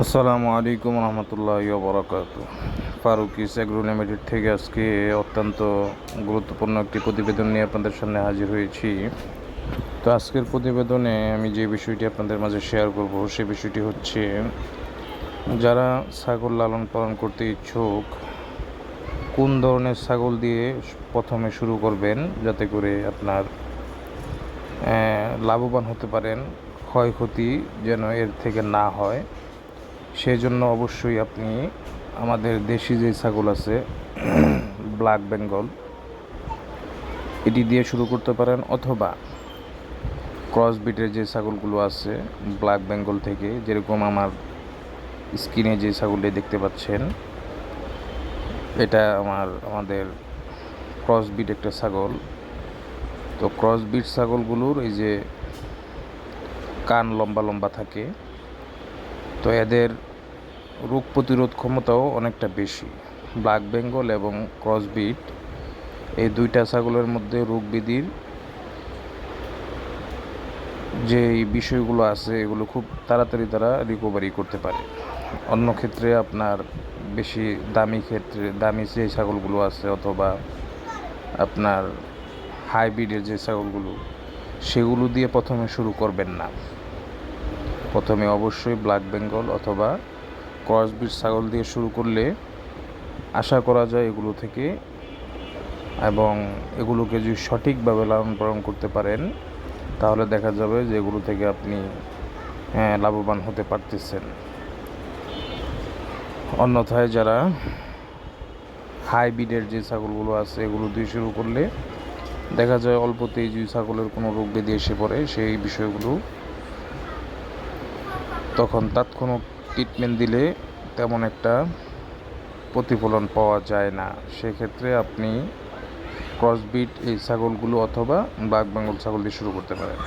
আসসালামু আলাইকুম রহমতুল্লাহ বরাকাত ফারুকিস এগ্রো লিমিটেড থেকে আজকে অত্যন্ত গুরুত্বপূর্ণ একটি প্রতিবেদন নিয়ে আপনাদের সামনে হাজির হয়েছি। তো আজকের প্রতিবেদনে আমি যে বিষয়টি আপনাদের মাঝে শেয়ার করব, সে বিষয়টি হচ্ছে, যারা ছাগল লালন পালন করতে ইচ্ছুক, কোন ধরনের ছাগল দিয়ে প্রথমে শুরু করবেন যাতে করে আপনার লাভবান হতে পারেন, ক্ষয়ক্ষতি যেন এর থেকে না হয়? সেই জন্য অবশ্যই আপনি আমাদের দেশি যে ছাগল আছে ব্ল্যাক বেঙ্গল এটি দিয়ে শুরু করতে পারেন অথবা ক্রস বিটের যে ছাগলগুলো আছে ব্ল্যাক বেঙ্গল থেকে, যেরকম আমার স্ক্রিনে যে ছাগলটি দেখতে পাচ্ছেন, এটা আমার, আমাদের ক্রস বিট একটা ছাগল। তো ক্রস বিট ছাগলগুলোর এই যে কান লম্বা লম্বা থাকে তো এদের রোগ প্রতিরোধ ক্ষমতাও অনেকটা বেশি। ব্ল্যাক বেঙ্গল এবং ক্রসবিট এই দুইটা ছাগলের মধ্যে রোগ বিধির যে বিষয়গুলো আছে, এগুলো খুব তাড়াতাড়ি তারা রিকভারি করতে পারে। অন্য ক্ষেত্রে আপনার বেশি দামি ক্ষেত্রে, দামি যে ছাগলগুলো আছে অথবা আপনার হাইব্রিডের যে ছাগলগুলো, সেগুলো দিয়ে প্রথমে শুরু করবেন না। প্রথমে অবশ্যই ব্ল্যাক বেঙ্গল অথবা ক্রসবিট ছাগল দিয়ে শুরু করলে আশা করা যায় এগুলো থেকে এবং এগুলোকে যদি সঠিকভাবে লালন পালন করতে পারেন তাহলে দেখা যাবে যে এগুলো থেকে আপনি হ্যাঁ, লাভবান হতে পারতেছেন। অন্যথায় যারা হাইব্রিডের যে ছাগলগুলো আছে এগুলো দিয়ে শুরু করলে দেখা যায় অল্পতেই যদি ছাগলের কোনো রোগ ব্যাধি এসে পড়ে সেই বিষয়গুলো তখন তাৎক্ষণিক ট্রিটমেন্ট দিলে তেমন একটা প্রতিফলন পাওয়া যায় না। সেক্ষেত্রে আপনি ক্রসবিট এই ছাগলগুলো অথবা বাঘ, বেঙ্গল ছাগল দিয়ে শুরু করতে পারেন।